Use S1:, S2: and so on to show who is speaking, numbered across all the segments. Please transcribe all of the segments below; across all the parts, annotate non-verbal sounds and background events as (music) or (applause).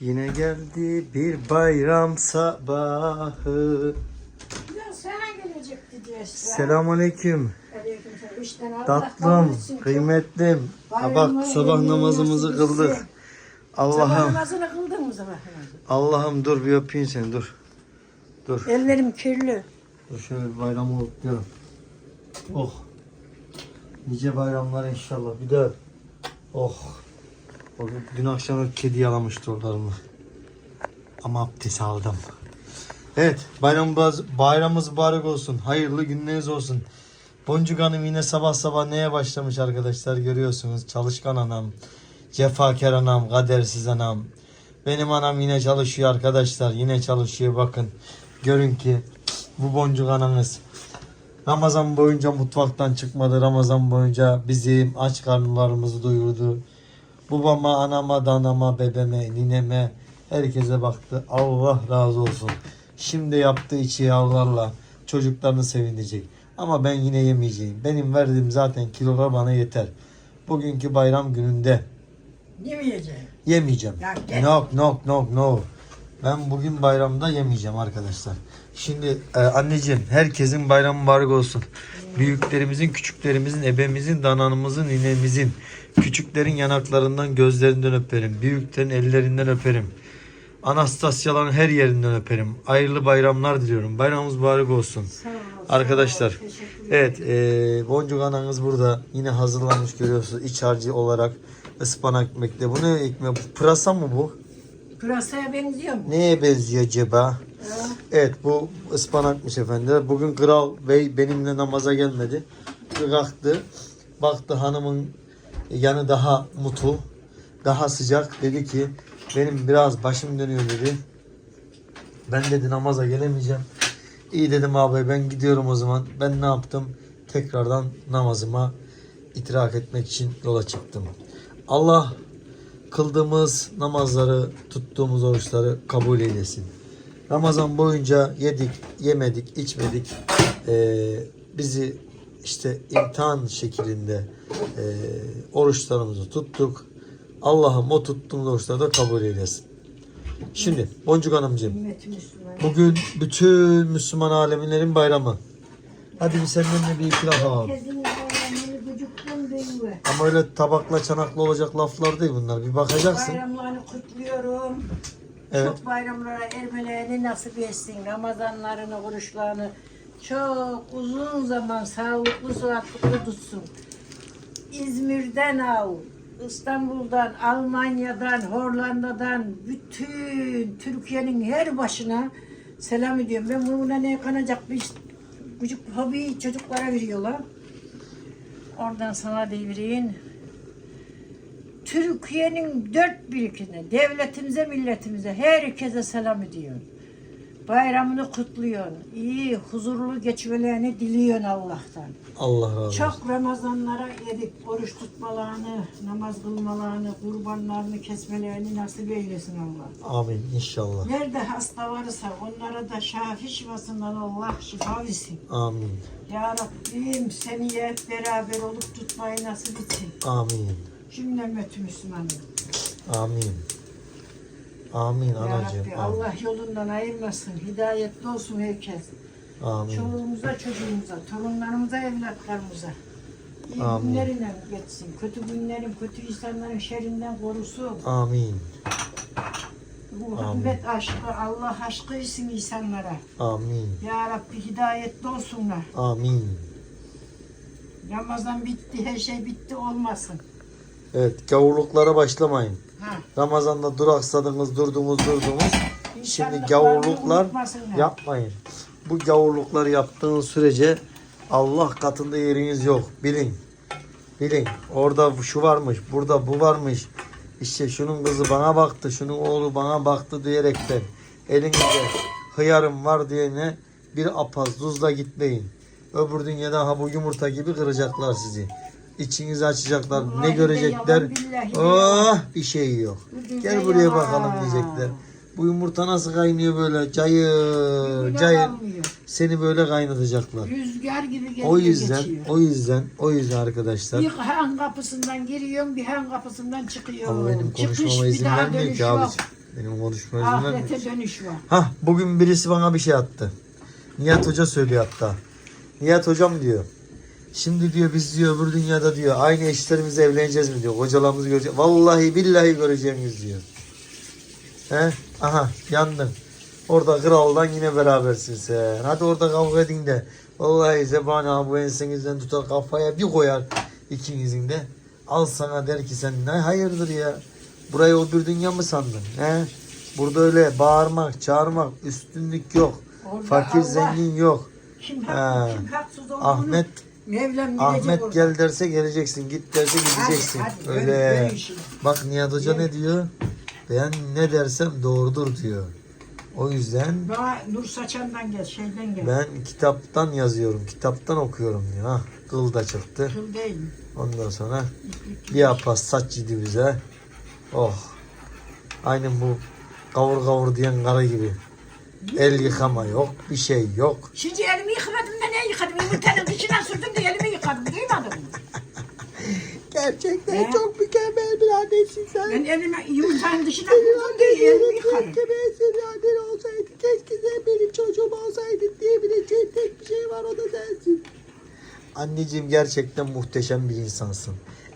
S1: Yine geldi bir bayram sabahı.
S2: Ya sana gelecekti diye.
S1: Selamünaleyküm.
S2: Aleykümselam. İşten Allah
S1: Tatlım, kıymetlim. Ha bak sabah namazımızı
S2: etsin.
S1: kıldık.
S2: Sabah
S1: Allah'ım,
S2: namazını kıldın mı sabah namazı?
S1: Allah'ım dur bir öpeyim seni dur. Dur.
S2: Ellerim kirli.
S1: Dur şöyle bir bayramı kutluyorum. Oh. Nice bayramlar inşallah. Bir de oh. Bugün dün akşam kedi yalamıştı oralarımı. Ama abdest aldım. Evet bayramımız, bayramımız mübarek olsun. Hayırlı günleriniz olsun. Boncuk Hanım yine sabah sabah neye başlamış arkadaşlar görüyorsunuz. Çalışkan anam, cefakar anam, kadersiz anam. Benim anam yine çalışıyor arkadaşlar. Yine çalışıyor bakın. Görün ki bu boncuk anamız Ramazan boyunca mutfaktan çıkmadı. Ramazan boyunca bizim aç karnlarımızı doyurdu. Babama, anama, danama, bebeme, nineme herkese baktı. Allah razı olsun. Şimdi yaptığı içi yavrularla çocuklarını sevinecek. Ama ben yine yemeyeceğim. Benim verdiğim zaten kilolar bana yeter. Bugünkü bayram gününde
S2: Yemeyeceğim.
S1: yemeyeceğim.
S2: Ya gel.
S1: No, no, no, no. Ben bugün bayramda yemeyeceğim arkadaşlar. Şimdi e, anneciğim herkesin bayramı mübarek olsun. Büyüklerimizin, küçüklerimizin, ebemizin, dananımızın, ninemizin, küçüklerin yanaklarından, gözlerinden öperim. Büyüklerin ellerinden öperim. Anastasyaların her yerinden öperim. Hayırlı bayramlar diliyorum. Bayramımız mübarek olsun.
S2: Sağ ol.
S1: Arkadaşlar. Evet, e, boncuk ananız burada yine hazırlanmış görüyorsunuz. İç harcı olarak ıspanak ekmekle. Bu ne ekmek? Pırasa mı bu?
S2: Pırasaya benziyor mu?
S1: Neye benziyor acaba? Evet bu ıspanakmış efendiler. Bugün Kral Bey benimle namaza gelmedi. Kalktı. Baktı hanımın yanı daha mutlu. Daha sıcak. Dedi ki benim biraz başım dönüyor dedi. Ben dedi namaza gelemeyeceğim. İyi dedim abi ben gidiyorum o zaman. Ben ne yaptım? Tekrardan namazıma itirak etmek için yola çıktım. Allah kıldığımız namazları, tuttuğumuz oruçları kabul eylesin. Ramazan boyunca yedik, yemedik, içmedik. Ee, bizi işte imtihan şeklinde e, oruçlarımızı tuttuk. Allah'ım o tuttuğumuz oruçları da kabul eylesin. Şimdi Boncuk Hanımcığım. Bugün bütün Müslüman alemlerin bayramı. Hadi bir senden de bir iki laf alalım. Ama öyle tabakla çanakla olacak laflar değil bunlar. Bir bakacaksın.
S2: Bayramlarını kutluyorum.
S1: Evet.
S2: Çok bayramlara ermelerini nasip etsin. Ramazanlarını, oruçlarını çok uzun zaman sağlıklı sıhhatli tutsun. İzmir'den al, İstanbul'dan, Almanya'dan, Hollanda'dan bütün Türkiye'nin her başına selam ediyorum. Ben buna ne kanacak bir küçük hobi çocuklara veriyorlar. Oradan sana devireyim. Türkiye'nin dört bir ülkesine, devletimize, milletimize, herkese selam ediyorum. Bayramını kutluyorsun. İyi, huzurlu geçmelerini diliyorsun Allah'tan.
S1: Allah razı olsun.
S2: Çok Ramazanlara erip oruç tutmalarını, namaz kılmalarını, kurbanlarını kesmelerini nasip eylesin Allah.
S1: Amin inşallah.
S2: Nerede hasta varsa onlara da şafi şifasından Allah şifa versin.
S1: Amin.
S2: Ya Rabbim seni hep beraber olup tutmayı nasip etsin.
S1: Amin.
S2: Cümle ümmeti Müslümanım.
S1: Amin. Amin
S2: Ya
S1: anacığım.
S2: Rabbi
S1: Amin.
S2: Allah yolundan ayırmasın. Hidayetli olsun herkes.
S1: Amin.
S2: Çoluğumuza, çocuğumuza, torunlarımıza, evlatlarımıza. İyi
S1: Amin.
S2: günlerinden geçsin. Kötü günlerin, kötü insanların şerrinden korusun.
S1: Amin.
S2: Muhabbet aşkı, Allah aşkı etsin insanlara.
S1: Amin.
S2: Ya Rabbi hidayetli olsunlar.
S1: Amin.
S2: Ramazan bitti, her şey bitti olmasın.
S1: Evet gavurluklara başlamayın.
S2: Ha.
S1: Ramazan'da duraksadınız, durdunuz, durdunuz. Şimdi gavurluklar yapmayın. Bu gavurlukları yaptığınız sürece Allah katında yeriniz yok. Bilin. Bilin. Orada şu varmış, burada bu varmış. İşte şunun kızı bana baktı, şunun oğlu bana baktı diyerekten elinizde hıyarım var diyene bir apaz tuzla gitmeyin. Öbür dünyada ha bu yumurta gibi kıracaklar sizi. İçinizi açacaklar. Ne görecekler? Oh bir şey yok. Gel buraya bakalım diyecekler. Bu yumurta nasıl kaynıyor böyle cayır cayır. Seni böyle kaynatacaklar.
S2: Rüzgar gibi geliyor
S1: O yüzden
S2: geçiyor.
S1: o yüzden o yüzden arkadaşlar
S2: Bir han kapısından giriyorum, bir han kapısından çıkıyorum.
S1: ama benim
S2: Çıkış
S1: konuşmama
S2: bir
S1: izin vermiyor ki
S2: yok.
S1: abiciğim. Benim konuşma yüzümden mi?
S2: Ahirete dönüş var.
S1: Hah bugün birisi bana bir şey attı. Nihat Hoca söylüyor hatta. Nihat Hocam diyor. Şimdi diyor biz diyor öbür dünyada diyor aynı eşlerimizle evleneceğiz mi diyor. Kocalarımızı göreceğiz. Vallahi billahi göreceğimiz diyor. He? Aha yandın. Orada kraldan yine berabersin sen. Hadi orada kavga edin de. Vallahi Zebani abi bu ensenizden tutar kafaya bir koyar ikinizin de. Al sana der ki sen ne hayırdır ya. Burayı o bir dünya mı sandın? He? Burada öyle bağırmak, çağırmak, üstünlük yok.
S2: Orada
S1: Fakir
S2: Allah-
S1: zengin yok.
S2: Kim,
S1: Ha.
S2: hak, kim haksız olduğunu
S1: Ahmet
S2: Mevlam
S1: Ahmet
S2: orada.
S1: gel derse geleceksin. Git derse gideceksin.
S2: hadi, gör-
S1: Öyle.
S2: gör işini.
S1: Bak Nihat Hoca ne diyor? Ben ne dersem doğrudur diyor. O yüzden
S2: Bana Nur Saçan'dan gel, şeyden gel.
S1: ben kitaptan yazıyorum. Kitaptan okuyorum diyor. Ha, kıl da çıktı.
S2: Kıl değil?
S1: Ondan sonra bir yapas saç yedi bize. Oh. Aynen bu kavur kavur diyen karı gibi. El yıkama yok. Bir şey yok.
S2: Şimdi elimi yıkamadım ne yıkadım? Yumurtanın dışına sürdüm de elimi yıkadım. Duymadın mı?
S1: Gerçekten
S2: He?
S1: çok mükemmel bir annesin sen.
S2: Ben elimi yumurtanın dışına sürdüm diye elimi yıkadım.
S1: ben senin annen olsaydı keşke sen benim çocuğum olsaydın diyebileceğin tek bir şey var o da sensin. Anneciğim gerçekten muhteşem bir insansın.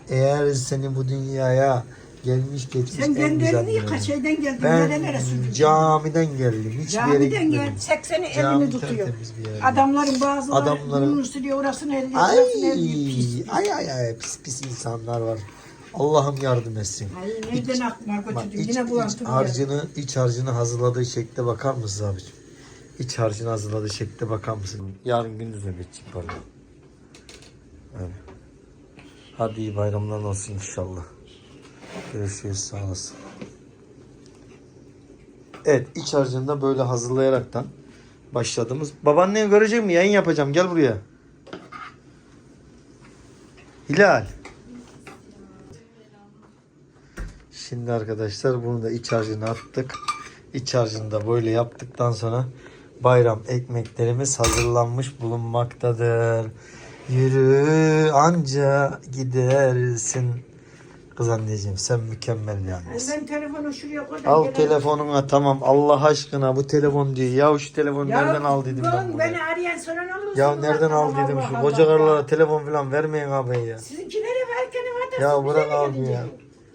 S1: Eğer seni bu dünyaya gelmiş geçmiş
S2: Sen
S1: en güzel
S2: elini yıka, şeyden geldin. Nerelere
S1: Ben
S2: sürdün?
S1: camiden geldim. Hiçbir yere
S2: Camiden
S1: gitmedim.
S2: gel, sekseni
S1: Cami
S2: elini tutuyor.
S1: tertemiz bir yer.
S2: Adamların bazıları
S1: Adamların-
S2: burnunu sürüyor, orasını elini,
S1: Ay,
S2: orasını elini pis.
S1: ay ay ay pis pis insanlar var. Allah'ım yardım etsin.
S2: Ay nereden aklıma
S1: Bak,
S2: götürdüm,
S1: iç,
S2: yine
S1: iç
S2: bulantım geldi.
S1: harcını, iç harcını hazırladığı şekle bakar mısın abicim? İç harcını hazırladığı şekle bakar mısın? Yarın gündüz nöbetçiyim pardon. Öyle. Hadi iyi bayramlar olsun inşallah. Görüşürüz sağ olasın. Evet iç harcını da böyle hazırlayaraktan başladığımız. Babaanneni görecek mi? Yayın yapacağım. Gel buraya. Hilal. Şimdi arkadaşlar bunu da iç harcını attık. İç harcını da böyle yaptıktan sonra bayram ekmeklerimiz hazırlanmış bulunmaktadır. Yürü anca gidersin. Kız anneciğim sen mükemmel bir annesin.
S2: Ben telefonu şuraya koydum.
S1: Al
S2: gene-
S1: telefonuna tamam Allah aşkına bu telefon diyor. Ya şu telefonu
S2: Ya
S1: nereden al dedim ben
S2: oğlum,
S1: bunu.
S2: Beni arayan soran olursun.
S1: Ya nereden al dedim şu koca karılara telefon falan vermeyin abi ya.
S2: Sizinkilere verken var da
S1: Ya
S2: siz
S1: bırak
S2: bize
S1: abi ya.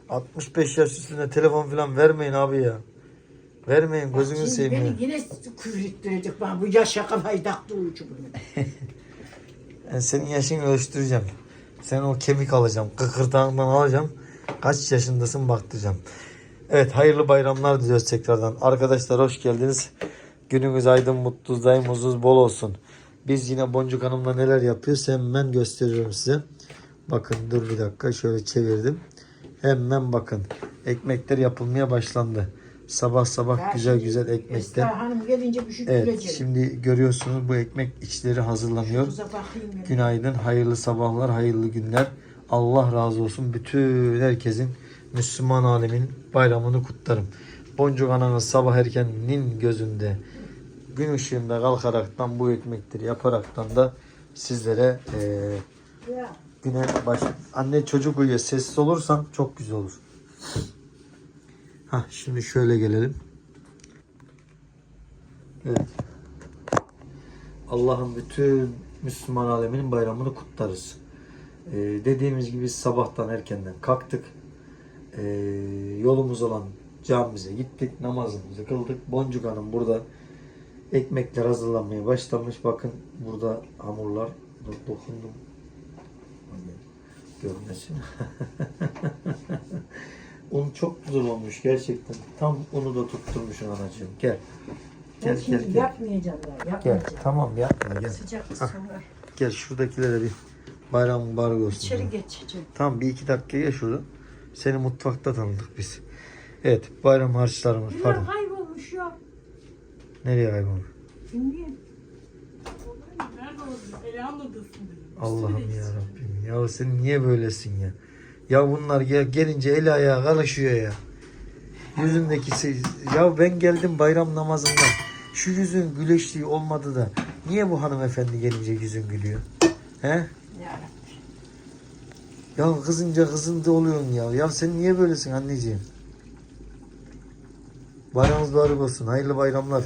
S1: 65 yaş üstünde telefon falan vermeyin abi ya. Vermeyin gözünü
S2: Şimdi
S1: seveyim.
S2: Beni yine küfrettirecek bana bu yaşa kafayı taktı ucu bunu. (laughs)
S1: Ben senin yaşını ölçtüreceğim. Sen o kemik alacağım. Kıkırtağından alacağım. Kaç yaşındasın baktıracağım. Evet hayırlı bayramlar diliyoruz tekrardan. Arkadaşlar hoş geldiniz. Gününüz aydın, mutlu, daimuzunuz bol olsun. Biz yine Boncuk Hanım'la neler yapıyoruz hemen gösteriyorum size. Bakın dur bir dakika şöyle çevirdim. Hemen bakın. Ekmekler yapılmaya başlandı. Sabah sabah
S2: Ya
S1: güzel
S2: şimdi
S1: güzel ekmekler.
S2: Esra Hanım gelince bir şey
S1: Evet şimdi görüyorsunuz bu ekmek içleri hazırlanıyor. Günaydın, hayırlı sabahlar, hayırlı günler. Allah razı olsun. Bütün herkesin Müslüman alemin bayramını kutlarım. Boncuk ananın sabah erkenin gözünde gün ışığında kalkaraktan bu ekmekleri yaparaktan da sizlere
S2: Ya,
S1: güne baş... Anne çocuk uyuyor. Sessiz olursan çok güzel olur. Hah şimdi şöyle gelelim. Evet. Allah'ın bütün Müslüman aleminin bayramını kutlarız. Ee, dediğimiz gibi sabahtan erkenden kalktık. Ee, yolumuz olan camimize gittik. Namazımızı kıldık. Boncuk Hanım burada ekmekler hazırlanmaya başlamış. Bakın burada hamurlar. Dokundum. Görmesin. (laughs) Un çok güzel olmuş gerçekten. Tam unu da tutturmuşsun anacığım. Gel.
S2: ben
S1: Gel
S2: şimdi
S1: gel gel.
S2: yapmayacağım
S1: Gel.
S2: yapmayacağım.
S1: Tamam yapma gel.
S2: Sıcak sonra.
S1: Gel şuradakilere bir bayram mübarek olsun.
S2: İçeri geçeceğim.
S1: Tamam bir iki dakika gel şurada. Seni mutfakta tanıdık biz. Evet bayram harçlarımız pardon.
S2: Bunlar kaybolmuş ya.
S1: Nereye kaybolmuş?
S2: Bilmiyorum.
S3: Nerede oldu? Elhamdülillah.
S1: Allah'ım ya Rabbim. Ya sen niye böylesin ya? Ya bunlar ya gelince el ayağa kalışıyor ya. Yüzündeki se- ya ben geldim bayram namazından. Şu yüzün güleşliği olmadı da niye bu hanımefendi gelince yüzün gülüyor? He?
S2: Ya
S1: Ya kızınca kızında oluyorsun ya. Ya sen niye böylesin anneciğim? Bayramınız mübarek olsun. Hayırlı bayramlar.